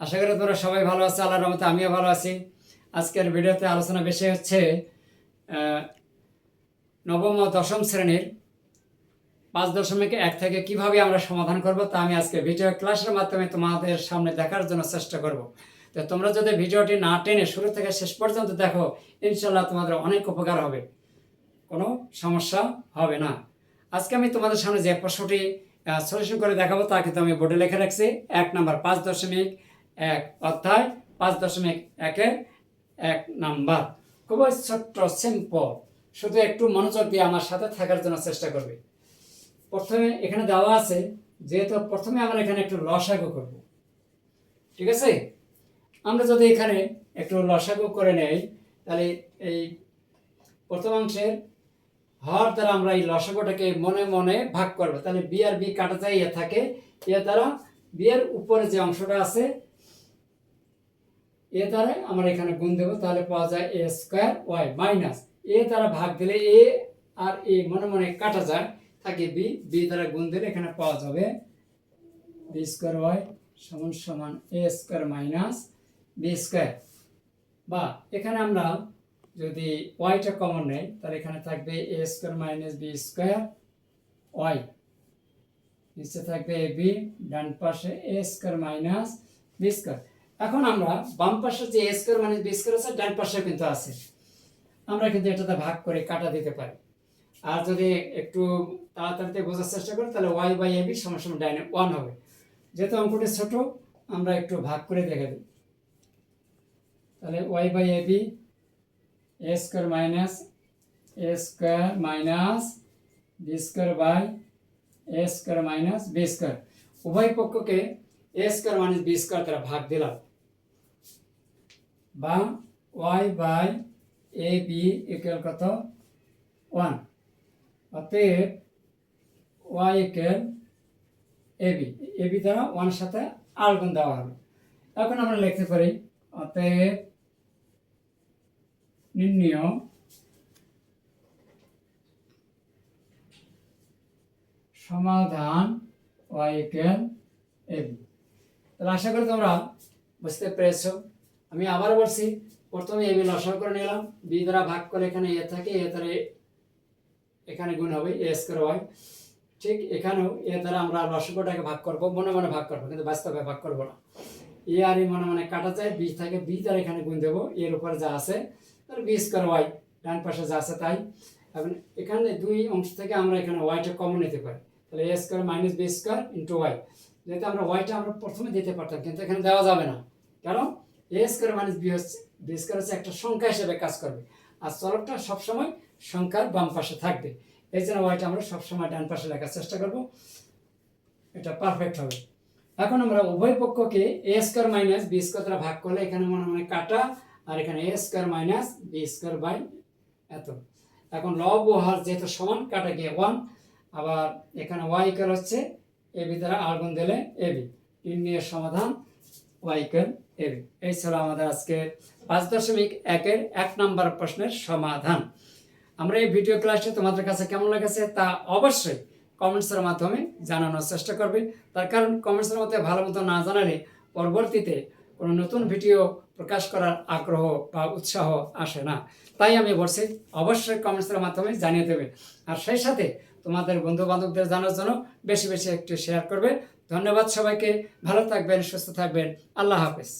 আশা করি তোমরা সবাই ভালো আছো, আল্লাহর রহমতে আমিও ভালো আছি। আজকের ভিডিওতে আলোচনা বেশি হচ্ছে নবম ও দশম শ্রেণির পাঁচ দশমিক এক থেকে কীভাবে আমরা সমাধান করব তা আমি আজকে ভিডিও ক্লাসের মাধ্যমে তোমাদের সামনে দেখার জন্য চেষ্টা করব। তো তোমরা যদি ভিডিওটি না টেনে শুরু থেকে শেষ পর্যন্ত দেখো ইনশাল্লাহ তোমাদের অনেক উপকার হবে। কোনো সমস্যা হবে না। আজকে আমি তোমাদের সামনে যে প্রশ্নটি সলিউশন করে দেখাবো তা কিন্তু আমি বোর্ডে লিখে রাখছি। এক নাম্বার, পাঁচ দশমিক এক অধ্যায় পাঁচ দশমিক একের এক নাম্বার। খুবই ছোট্ট সিম্পল শুধু একটু মনোযোগ দিয়ে আমার সাথে থাকার জন্য চেষ্টা করবে। প্রথমে এখানে দেওয়া আছে, যেহেতু প্রথমে আমরা এখানে একটু লসাগু করব। ঠিক আছে? আমরা যদি এখানে একটু লসাগু করে নেই, তাহলে এই প্রথমাংশের হর দ্বারা আমরা এই লসাগুটাকে মনে মনে ভাগ করব। তাহলে বি আর বি কাটা যায়, এ থাকে। এ দ্বারা বিয়ের উপরে যে অংশটা আছে এ দ্বারা আমরা এখানে গুণ দেবো, তাহলে পাওয়া যায় A square Y minus. A দ্বারা ভাগ দিলে এ আর এ মনে মনে কাটা যায়, থাকে বি বি দ্বারা গুণ দিলে এখানে পাওয়া যাবে বি স্কোয়ার ওয়াই সমান সমান A square minus B square. বা এখানে আমরা যদি ওয়াইটা কমন নেই, তাহলে এখানে থাকবে A square minus B square Y. নিচে থাকবে এ বি, ডান পাশে A square minus B square. এখন আমরা বাম পাশে যে A square minus B square আছে, ডান পাশে কিন্তু আছে। আমরা কিন্তু এটাতে ভাগ করে কাটা দিতে পারি। আর যদি একটু তাড়াতাড়িতে বোঝার চেষ্টা করি, তাহলে ওয়াই বাই এ বি সমান ডাইনে ওয়ান হবে। যেহেতু অঙ্কটি ছোট, আমরা একটু ভাগ করে দেখে দিই। তাহলে Y by A B A square minus A square minus B square by A square minus B square উভয় পক্ষকে A square minus B square দ্বারা ভাগ দিলাম। বা Y by A B equal কত? ওয়ান। অতএব Y equal A B. A B দ্বারা ওয়ানের সাথে আর গুণ দেওয়া হলো এখন আমরা লিখতে পারি, অতএব নির্ণয় সমাধান ওয়াই ইকুয়াল এ বি। তাহলে আশা করি তোমরা বুঝতে পেরেছ। আমি আবার বলছি, প্রথমে এ বি লসাগু করে নিলাম। বি দ্বারা ভাগ করে এখানে এ থাকে, এ দ্বারা এখানে গুণ হবে, এ স্কোয়ার ওয়াই। ঠিক এখানেও এ দ্বারা আমরা লসাগুটাকে ভাগ করব, মনে মনে ভাগ করব, কিন্তু বাস্তবে ভাগ করব না। এ আর এ মনে মনে কাটা যায়, বি থাকে, বি দ্বারা এখানে গুণ দেবো, এর উপরে যা আছে, তাহলে বি স্কোয়ার ওয়াই, ডান পাশে যা আছে তাই। এখন এখানে দুই অংশ থেকে আমরা এখানে ওয়াইটা কমন নিতে পারি। তাহলে A square minus B square into Y. যেহেতু আমরা ওয়াইটা আমরা প্রথমে দিতে পারতাম, কিন্তু এখানে দেওয়া যাবে না। কারণ এ স্কোয়ার মাইনাস বি হচ্ছে বি স্কোয়ার হচ্ছে একটা সংখ্যা হিসেবে কাজ করবে। আর চলকটা সবসময় সংখ্যার বাম পাশে থাকবে। এই জন্য ওয়াইটা আমরা সবসময় ডান পাশে লেখার চেষ্টা করব। এটা পারফেক্ট হবে। এখন আমরা উভয় পক্ষকে A square minus B square দ্বারা ভাগ করলে এখানে মনে মনে কাটা, আর এখানে A square minus B square by এত। এখন লব ও হার যেহেতু সমান, কাটা গিয়ে ওয়ান আবার এখানে ওয়াই ইকাল হচ্ছে এ বি দ্বারা আর গুণ দিলে এ বি নির্ণয়ের সমাধান ওয়াই ইকাল এ বি এই ছিল আমাদের আজকে পাঁচ দশমিক একের এক নম্বর প্রশ্নের সমাধান। আমরা এই ভিডিও ক্লাসটি তোমাদের কাছে কেমন লেগেছে তা অবশ্যই কমেন্টসের মাধ্যমে জানানোর চেষ্টা করবে। তার কারণ কমেন্টসের মধ্যে ভালো মতো না জানালে পরবর্তীতে কোনো নতুন ভিডিও প্রকাশ করার আগ্রহ বা উৎসাহ আসে না। তাই আমি বলছি, অবশ্যই কমেন্টসের মাধ্যমে জানিয়ে দেবে। আর সেই সাথে তোমাদের বন্ধু বান্ধবদের জানার জন্য বেশি বেশি একটু শেয়ার করবে। ধন্যবাদ সবাইকে। ভালো থাকবেন, সুস্থ থাকবেন। আল্লাহ হাফেজ।